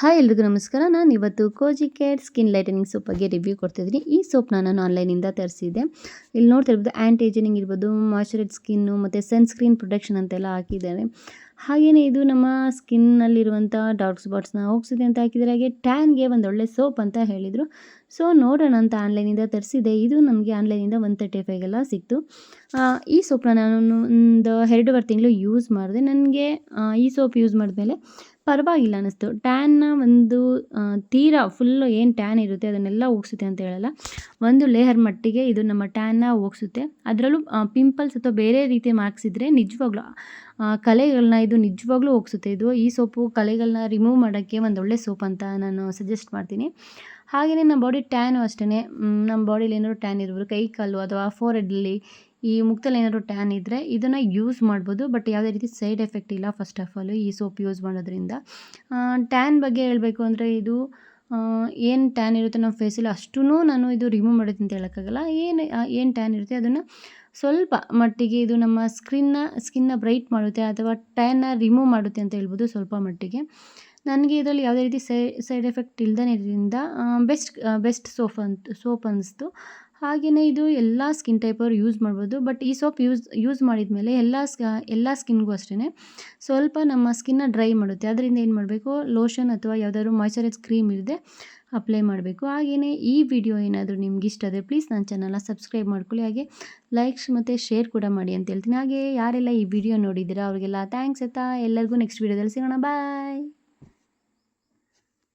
Hi ಎಲ್ರಿಗೂ ನಮಸ್ಕಾರ. ನಾನು ಇವತ್ತು cozy care skin lightening soap review ಕೊಡ್ತಿದ್ದೀನಿ. ಈ ಸೋಪ್ನ ನಾನು ಆನ್ಲೈನಿಂದ ತರಿಸಿದ್ದೆ. ಇಲ್ಲಿ ನೋಡ್ತಿರ್ಬೋದು ಆ್ಯಂಟಿ ಏಜಿನಿಂಗ್ ಇರ್ಬೋದು ಮಾಯ್ಚರೈಸ್ ಸ್ಕಿನ್ನು ಮತ್ತು ಸನ್ಸ್ಕ್ರೀನ್ ಪ್ರೊಟೆಕ್ಷನ್ ಅಂತೆಲ್ಲ ಹಾಕಿದ್ದಾರೆ. ಹಾಗೆಯೇ ಇದು ನಮ್ಮ ಸ್ಕಿನ್ನಲ್ಲಿರುವಂಥ ಡಾರ್ಕ್ ಸ್ಪಾಟ್ಸ್ನ ಹೋಗ್ಸಿದೆ ಅಂತ ಹಾಕಿದರೆ ಹಾಗೆ ಟ್ಯಾನ್ಗೆ ಒಂದು ಒಳ್ಳೆ ಸೋಪ್ ಅಂತ ಹೇಳಿದರು. ಸೊ ನೋಡೋಣ ಅಂತ ಆನ್ಲೈನಿಂದ ತರಿಸಿದೆ. ಇದು ನಮಗೆ ಆನ್ಲೈನಿಂದ ಒನ್ ತರ್ಟಿ ಫೈಗೆಲ್ಲ ಸಿಕ್ತು. ಈ ಸೋಪ್ನ ನಾನು ಒಂದು ಎರಡೂವರೆ ತಿಂಗಳು ಯೂಸ್ ಮಾಡಿದೆ. ನನಗೆ ಈ ಸೋಪ್ ಯೂಸ್ ಮಾಡಿದ್ಮೇಲೆ ಪರವಾಗಿಲ್ಲ ಅನ್ನಿಸ್ತು. ಟ್ಯಾನ್ನ ಒಂದು ತೀರಾ ಫುಲ್ಲು ಏನು ಟ್ಯಾನ್ ಇರುತ್ತೆ ಅದನ್ನೆಲ್ಲ ಹೋಗ್ಸುತ್ತೆ ಅಂತ ಹೇಳಲ್ಲ. ಒಂದು ಲೇಯರ್ ಮಟ್ಟಿಗೆ ಇದು ನಮ್ಮ ಟ್ಯಾನ್ನ ಹೋಗ್ಸುತ್ತೆ. ಅದರಲ್ಲೂ ಪಿಂಪಲ್ಸ್ ಅಥವಾ ಬೇರೆ ರೀತಿ ಮಾರ್ಕ್ಸ್ ಇದ್ದರೆ ನಿಜವಾಗ್ಲೂ ಕಲೆಗಳನ್ನ ಇದು ನಿಜವಾಗ್ಲೂ ಹೋಗ್ಸುತ್ತೆ. ಇದು ಈ ಸೋಪು ಕಲೆಗಳನ್ನ ರಿಮೂವ್ ಮಾಡೋಕ್ಕೆ ಒಂದೊಳ್ಳೆ ಸೋಪ್ ಅಂತ ನಾನು ಸಜೆಸ್ಟ್ ಮಾಡ್ತೀನಿ. ಹಾಗೆಯೇ ನಮ್ಮ ಬಾಡಿ ಟ್ಯಾನು ಅಷ್ಟೇ ನಮ್ಮ ಬಾಡಿಲಿ ಏನಾದ್ರು ಟ್ಯಾನ್ ಇರ್ಬೋದು. ಕೈ ಕಾಲು ಅಥವಾ ಫೋರ್ ಹೆಡ್ಲಿ ಈ ಮುಖದಲ್ಲಿ ಏನಾದರೂ ಟ್ಯಾನ್ ಇದ್ದರೆ ಇದನ್ನು ಯೂಸ್ ಮಾಡ್ಬೋದು. ಬಟ್ ಯಾವುದೇ ರೀತಿ ಸೈಡ್ ಎಫೆಕ್ಟ್ ಇಲ್ಲ ಫಸ್ಟ್ ಆಫ್ ಆಲು ಈ ಸೋಪ್ ಯೂಸ್ ಮಾಡೋದ್ರಿಂದ. ಟ್ಯಾನ್ ಬಗ್ಗೆ ಹೇಳಬೇಕು ಅಂದರೆ ಇದು ಏನು ಟ್ಯಾನ್ ಇರುತ್ತೆ ನಮ್ಮ ಫೇಸಲ್ಲಿ ಅಷ್ಟೂ ನಾನು ಇದು ರಿಮೂವ್ ಮಾಡೋದು ಅಂತ ಹೇಳೋಕ್ಕಾಗಲ್ಲ. ಏನು ಏನು ಟ್ಯಾನ್ ಇರುತ್ತೆ ಅದನ್ನು ಸ್ವಲ್ಪ ಮಟ್ಟಿಗೆ ಇದು ನಮ್ಮ ಸ್ಕ್ರಿನ್ನ, ಸ್ಕಿನ್ನ ಬ್ರೈಟ್ ಮಾಡುತ್ತೆ ಅಥವಾ ಟ್ಯಾನ್ನ ರಿಮೂವ್ ಮಾಡುತ್ತೆ ಅಂತ ಹೇಳ್ಬೋದು ಸ್ವಲ್ಪ ಮಟ್ಟಿಗೆ. ನನಗೆ ಇದರಲ್ಲಿ ಯಾವುದೇ ರೀತಿ ಸೈ, ಸೈಡ್ ಎಫೆಕ್ಟ್ ಇಲ್ಲದೇ ಇರೋದ್ರಿಂದ ಬೆಸ್ಟ್ ಬೆಸ್ಟ್ ಸೋಪ್ ಅಂತ, ಸೋಪ್ ಅನ್ನಿಸ್ತು ಹಾಗೆಯೇ ಇದು ಎಲ್ಲ ಸ್ಕಿನ್ ಟೈಪವ್ರು ಯೂಸ್ ಮಾಡ್ಬೋದು, ಬಟ್ ಈ ಸೋಪ್ ಯೂಸ್ ಯೂಸ್ ಮಾಡಿದ ಮೇಲೆ ಎಲ್ಲ ಸ್ಕ, ಎಲ್ಲ ಸ್ಕಿನ್ಗೂ ಅಷ್ಟೇ ಸ್ವಲ್ಪ ನಮ್ಮ ಸ್ಕಿನ್ನ ಡ್ರೈ ಮಾಡುತ್ತೆ. ಅದರಿಂದ ಏನು ಮಾಡಬೇಕು, ಲೋಷನ್ ಅಥವಾ ಯಾವುದಾದ್ರು ಮಾಯ್ಚರೈಸ್ ಕ್ರೀಮ್ ಇರದೆ ಅಪ್ಲೈ ಮಾಡಬೇಕು. ಹಾಗೆಯೇ ಈ ವಿಡಿಯೋ ಏನಾದರೂ ನಿಮ್ಗೆ ಇಷ್ಟ ಆದರೆ ಪ್ಲೀಸ್ ನನ್ನ ಚಾನಲ್ನ ಸಬ್ಸ್ಕ್ರೈಬ್ ಮಾಡ್ಕೊಳ್ಳಿ. ಹಾಗೆ ಲೈಕ್ಸ್ ಮತ್ತು ಶೇರ್ ಕೂಡ ಮಾಡಿ ಅಂತ ಹೇಳ್ತೀನಿ. ಹಾಗೆ ಯಾರೆಲ್ಲ ಈ ವಿಡಿಯೋ ನೋಡಿದ್ದೀರಾ ಅವರಿಗೆಲ್ಲ ಥ್ಯಾಂಕ್ಸ್ ಆಯ್ತಾ. ಎಲ್ಲರಿಗೂ ನೆಕ್ಸ್ಟ್ ವಿಡಿಯೋದಲ್ಲಿ ಸಿಗೋಣ. ಬಾಯ್.